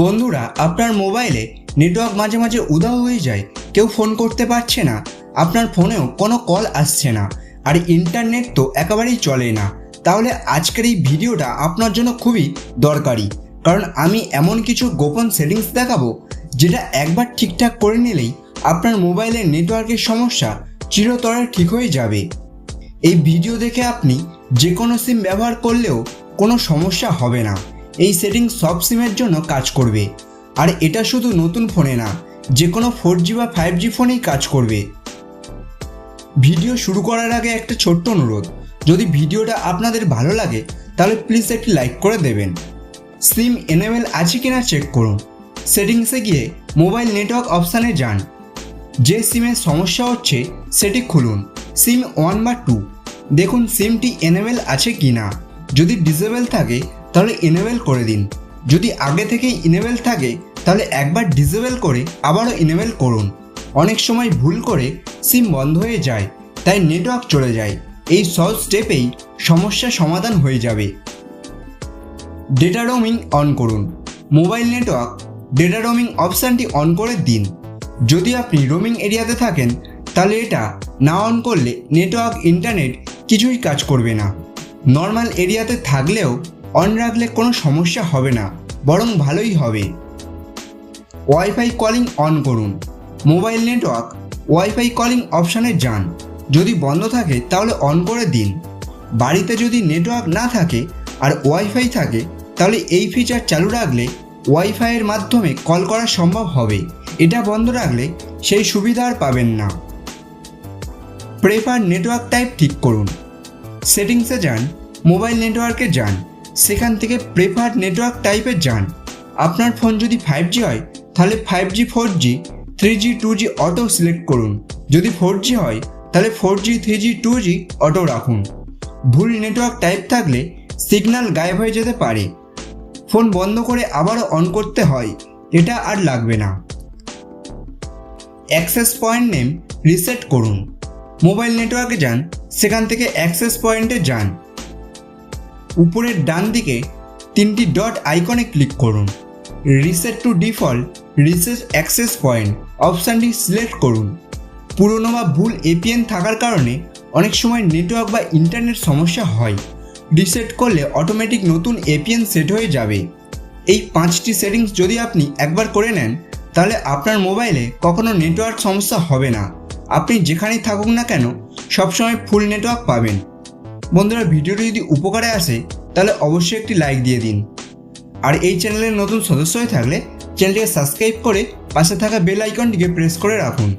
বন্ধুরা, আপনার মোবাইলে নেটওয়ার্ক মাঝে মাঝে উধাও হয়ে যায়, কেউ ফোন করতে পারছে না, আপনার ফোনেও কোনো কল আসছে না, আর ইন্টারনেট তো একেবারেই চলে না। তাহলে আজকের এই ভিডিওটা আপনার জন্য খুবই দরকারি, কারণ আমি এমন কিছু গোপন সেটিংস দেখাবো, যেটা একবার ঠিকঠাক করে নিলেই আপনার মোবাইলের নেটওয়ার্কের সমস্যা চিরতরে ঠিক হয়ে যাবে। এই ভিডিও দেখে আপনি যে কোনো সিম ব্যবহার করলেও কোনো সমস্যা হবে না। এই সেটিং সব সিমের জন্য কাজ করবে। আর এটা শুধু নতুন ফোনে না যে কোনো ফোর জি বা ফাইভ জি ফোনেই কাজ করবে। ভিডিও শুরু করার আগে একটা ছোট্ট অনুরোধ, যদি ভিডিওটা আপনাদের ভালো লাগে, তাহলে প্লিজ একটি লাইক করে দেবেন। সিম এনেবেল আছে কিনা চেক করুন। সেটিংসে গিয়ে মোবাইল নেটওয়ার্ক অপশানে যান। যে সিমের সমস্যা হচ্ছে, সেটি খুলুন। সিম ওয়ান বা টু দেখুন সিমটি এনেবেল আছে কি না যদি ডিসেবল থাকে তাহলে এনেবেল করে দিন। যদি আগে থেকেই ইনেবেল থাকে, তাহলে একবার ডিসেবল করে আবারও ইনেবেল করুন। অনেক সময় ভুল করে সিম বন্ধ হয়ে যায়, তাই নেটওয়ার্ক চলে যায়। এই সহজ স্টেপেই সমস্যা সমাধান হয়ে যাবে। ডেটা রোমিং অন করুন। মোবাইল নেটওয়ার্ক ডেটা রোমিং অপশানটি অন করে দিন। যদি আপনি রোমিং এরিয়াতে থাকেন, তাহলে এটা না অন করলে নেটওয়ার্ক ইন্টারনেট কিছুই কাজ করবে না। নর্মাল এরিয়াতে থাকলেও অন রাখলে কোনো সমস্যা হবে না, বরং ভালোই হবে। ওয়াইফাই কলিং অন করুন। মোবাইল নেটওয়ার্ক ওয়াইফাই কলিং অপশানে যান। যদি বন্ধ থাকে, তাহলে অন করে দিন। বাড়িতে যদি নেটওয়ার্ক না থাকে আর ওয়াইফাই থাকে, তাহলে এই ফিচার চালু রাখলে ওয়াইফাইয়ের মাধ্যমে কল করা সম্ভব হবে। এটা বন্ধ রাখলে সেই সুবিধা আর পাবেন না। প্রেফার নেটওয়ার্ক টাইপ ঠিক করুন। সেটিংসে যান মোবাইল নেটওয়ার্কে যান। সেখান থেকে প্রেফার নেটওয়ার্ক টাইপে যান। আপনার ফোন যদি ফাইভ জি হয়, তাহলে five G four G three G two G auto select করুন। যদি ফোর জি হয়, তাহলে four G three G two G auto রাখুন। ভুল নেটওয়ার্ক টাইপ থাকলে সিগন্যাল গায়েব হয়ে যেতে পারে। ফোন বন্ধ করে আবারও অন করতে হয়, এটা আর লাগবে না। অ্যাক্সেস পয়েন্ট নেম রিসেট করুন। মোবাইল নেটওয়ার্কে যান, সেখান থেকে অ্যাক্সেস পয়েন্টে যান। উপরের ডান দিকে তিনটি ডট আইকনে ক্লিক করুন। Reset to default reset access point অপশানটি সিলেক্ট করুন। পুরনো বা ভুল এপিএন থাকার কারণে অনেক সময় নেটওয়ার্ক বা ইন্টারনেট সমস্যা হয়। রিসেট করলে অটোমেটিক নতুন এপিএন সেট হয়ে যাবে। এই পাঁচটি সেটিংস যদি আপনি একবার করে নেন, তাহলে আপনার মোবাইলে কখনো নেটওয়ার্ক সমস্যা হবে না। আপনি যেখানেই থাকুক না কেন, সবসময় ফুল নেটওয়ার্ক পাবেন। বন্ধুরা ভিডিওটি যদি উপকারে আসে, তাহলে অবশ্যই একটি লাইক দিয়ে দিন। আর এই চ্যানেলের নতুন সদস্য হয়ে থাকলে চ্যানেলটিকে সাবস্ক্রাইব করে পাশে থাকা বেল আইকনটিকে প্রেস করে রাখুন।